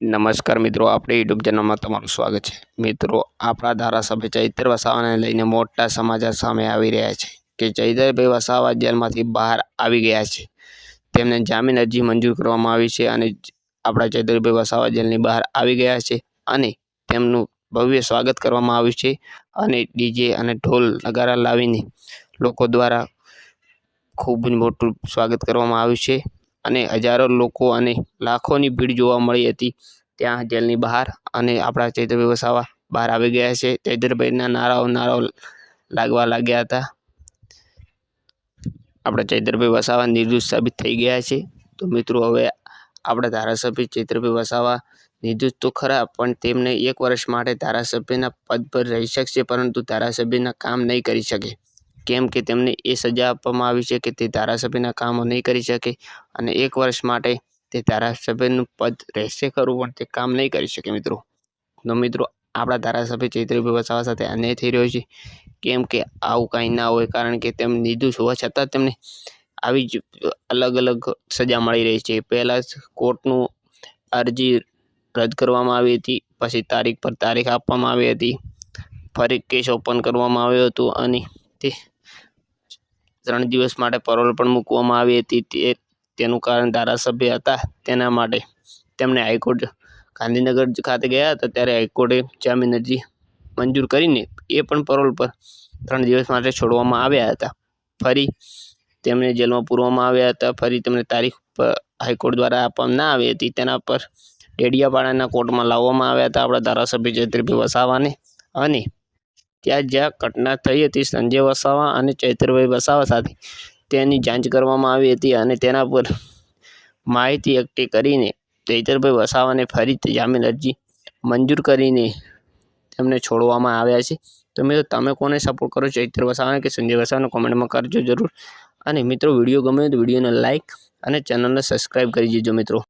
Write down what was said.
નમસ્કાર મિત્રો, આપણે યુટ્યુબ ચેનલમાં તમારું સ્વાગત છે. મિત્રો, આપણા ધારાસભ્ય ચૈત્ર વસાવાને લઈને મોટા સમાચાર સામે આવી રહ્યા છે કે ચૈતરભાઈ વસાવા જેલમાંથી બહાર આવી ગયા છે. તેમને જામીન અરજી મંજૂર કરવામાં આવી છે અને આપણા ચૈતરભાઈ વસાવા જેલની બહાર આવી ગયા છે અને તેમનું ભવ્ય સ્વાગત કરવામાં આવ્યું છે અને ડીજે અને ઢોલ નગારા લાવીને લોકો દ્વારા ખૂબ જ મોટું સ્વાગત કરવામાં આવ્યું છે. અને હજારો લોકો અને લાખોની ભીડ જોવા મળી હતી. ત્યાં જેલની બહાર અને આપણા ચૈતરભાઈ વસાવા બહાર આવી ગયા છે. ચૈતરભાઈના નારાઓ નારાઓ લાગવા લાગ્યા હતા. આપણા ચૈતરભાઈ વસાવા નિર્દોષ સાબિત થઈ ગયા છે. તો મિત્રો, હવે આપણા ધારાસભ્ય ચૈત્રભાઈ વસાવા નિર્દોષ તો ખરા, પણ તેમને એક વર્ષ માટે ધારાસભ્યના પદ પર રહી શકશે, પરંતુ ધારાસભ્યના કામ નહીં કરી શકે. કેમ કે તેમને એ સજા આપવામાં આવી છે કે તે ધારાસભ્યના કામો નહીં કરી શકે અને એક વર્ષ માટે તે ધારાસભ્યનું પદ રહેશે ખરું, પણ તે કામ નહીં કરી શકે મિત્રો. તો મિત્રો, આપણા ધારાસભ્ય ચૈત્રભાઈ વસાવા સાથે અન્યાય થઈ રહ્યો છે. કેમ કે આવું કાંઈ ના હોય કારણ કે તેમ નિર્દોષ હોવા છતાં તેમને આવી જ અલગ અલગ સજા મળી રહી છે. પહેલાં કોર્ટનું અરજી રદ કરવામાં આવી હતી, પછી તારીખ પર તારીખ આપવામાં આવી હતી, ફરી કેસ ઓપન કરવામાં આવ્યો હતો અને તે ત્રણ દિવસ માટે પરોલ પણ મૂકવામાં આવી હતી. તે, તેનું કારણ ધારાસભ્ય હતા. તેના માટે તેમણે હાઈકોર્ટ ગાંધીનગર ખાતે ગયા હતા. ત્યારે હાઈકોર્ટે જામીન અરજી મંજૂર કરીને એ પણ પરોલ પર ત્રણ દિવસ માટે છોડવામાં આવ્યા હતા. ફરી તેમને જેલમાં પૂરવામાં આવ્યા હતા. ફરી તેમને તારીખ પર હાઈકોર્ટ દ્વારા આપવામાં ના આવી હતી. તેના પર ડેડિયાપાડાના કોર્ટમાં લાવવામાં આવ્યા હતા આપણા ધારાસભ્ય ચૈત્રભાઈ વસાવાને. અને ત્યાં જ્યાં ઘટના થઈ હતી, સંજય વસાવા અને ચૈતરભાઈ વસાવા સાથે તેની જાંચ કરવામાં આવી હતી અને તેના પર માહિતી એકઠી કરીને ચૈતરભાઈ વસાવાને ફરી જામીન અરજી મંજૂર કરીને તેમને છોડવામાં આવ્યા છે. તો મિત્રો, તમે કોને સપોર્ટ કરો, ચૈત્ર વસાવાને કે સંજય વસાવાને કોમેન્ટમાં કરજો જરૂર. અને મિત્રો, વીડિયો ગમે તો વિડીયોને લાઇક અને ચેનલને સબસ્ક્રાઈબ કરી દેજો મિત્રો.